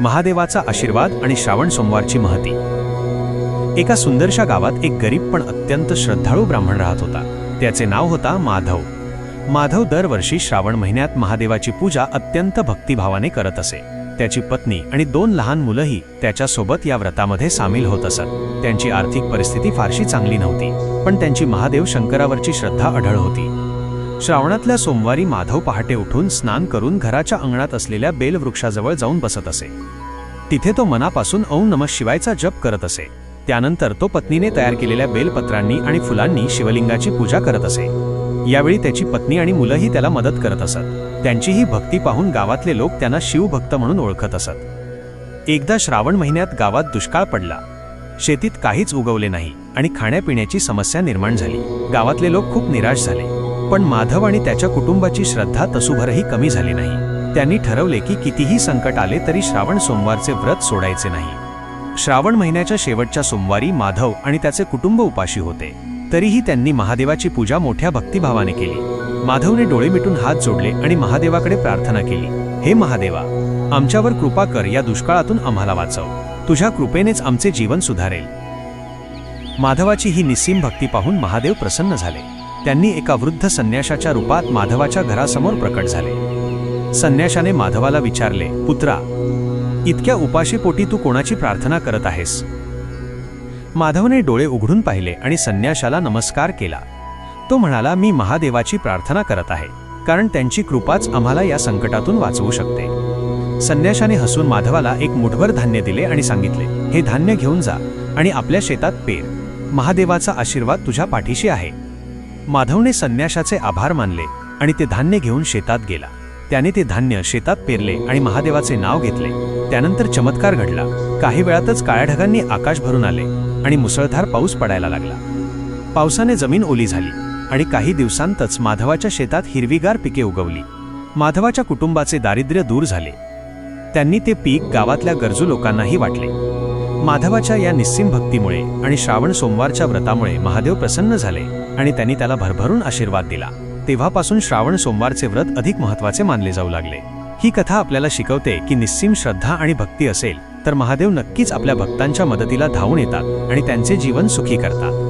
महादेवाचा आशीर्वाद आणि श्रावण सोमवारची महती. एका सुंदरशा गावात एक गरीब पण अत्यंत श्रद्धाळू ब्राह्मण राहत होता. त्याचे नाव होता माधव. माधव दरवर्षी श्रावण महिन्यात महादेवाची पूजा अत्यंत भक्तिभावाने करत असे. त्याची पत्नी आणि दोन लहान मुलंही त्याच्यासोबत या व्रतामध्ये सामील होत असत. त्यांची आर्थिक परिस्थिती फारशी चांगली नव्हती पण त्यांची महादेव शंकरावरची श्रद्धा आढळ होती. श्रावणातल्या सोमवारी माधव पहाटे उठून स्नान करून घराच्या अंगणात असलेल्या बेलवृक्षाजवळ जाऊन बसत असे. तिथे तो मनापासून ओम नमः शिवायचा जप करत असे. त्यानंतर तो पत्नीने तयार केलेल्या बेलपत्रांनी आणि फुलांनी शिवलिंगाची पूजा करत असे. यावेळी त्याची पत्नी आणि मुलंही त्याला मदत करत असत. त्यांचीही भक्ती पाहून गावातले लोक त्यांना शिवभक्त म्हणून ओळखत असत. एकदा श्रावण महिन्यात गावात दुष्काळ पडला. शेतीत काहीच उगवले नाही आणि खाण्यापिण्याची समस्या निर्माण झाली. गावातले लोक खूप निराश झाले. पण माधव आणि त्याच्या कुटुंबाची श्रद्धा तसूभरही कमी झाली नाही. त्यांनी ठरवले की कितीही संकट आले तरी श्रावण सोमवारचे व्रत सोडायचे नाही. श्रावण महिन्याच्या शेवटच्या सोमवारी माधव आणि त्याचे कुटुंब उपाशी होते. तरीही त्यांनी महादेवाची पूजा मोठ्या भक्तिभावाने केली. माधवने डोळे मिटून हात जोडले आणि महादेवाकडे प्रार्थना केली हे महादेवा आमच्यावर कृपा कर या दुष्काळातून आम्हाला वाचव. तुझ्या कृपेनेच आमचे जीवन सुधारेल. माधवाची ही निस्सीम भक्ती पाहून महादेव प्रसन्न झाले. त्यांनी एका वृद्ध संन्याशाच्या रूपात माधवाच्या घरासमोर प्रकट झाले. संन्याशाने माधवाला विचारले पुत्रा इतक्या उपाशीपोटी तू कोणाची प्रार्थना करत आहेस? माधवने डोळे उघडून पाहिले आणि संन्याशाला नमस्कार केला. तो म्हणाला मी महादेवाची प्रार्थना करत आहे कारण त्यांची कृपाच आम्हाला या संकटातून वाचवू शकते. संन्याशाने हसून माधवाला एक मुठभर धान्य दिले आणि सांगितले हे धान्य घेऊन जा आणि आपल्या शेतात पेर. महादेवाचा आशीर्वाद तुझ्या पाठीशी आहे. माधवने संन्याशाचे आभार मानले आणि ते धान्य घेऊन शेतात गेला. त्याने ते धान्य शेतात पेरले आणि महादेवाचे नाव घेतले. त्यानंतर चमत्कार घडला. काही वेळातच काळ्या ढगांनी आकाश भरून आले आणि मुसळधार पाऊस पडायला लागला. पावसाने जमीन ओली झाली आणि काही दिवसांतच माधवाच्या शेतात हिरवीगार पिके उगवली. माधवाच्या कुटुंबाचे दारिद्र्य दूर झाले. त्यांनी ते पीक गावातल्या गरजू लोकांनाही वाटले. माधवाच्या या निस्सीम भक्तीमुळे आणि श्रावण सोमवारच्या व्रतामुळे महादेव प्रसन्न झाले आणि त्यांनी त्याला भरभरून आशीर्वाद दिला. तेव्हापासून श्रावण सोमवारचे व्रत अधिक महत्त्वाचे मानले जाऊ लागले. ही कथा आपल्याला शिकवते की निस्सीम श्रद्धा आणि भक्ती असेल तर महादेव नक्कीच आपल्या भक्तांच्या मदतीला धावून येतात आणि त्यांचे जीवन सुखी करतात.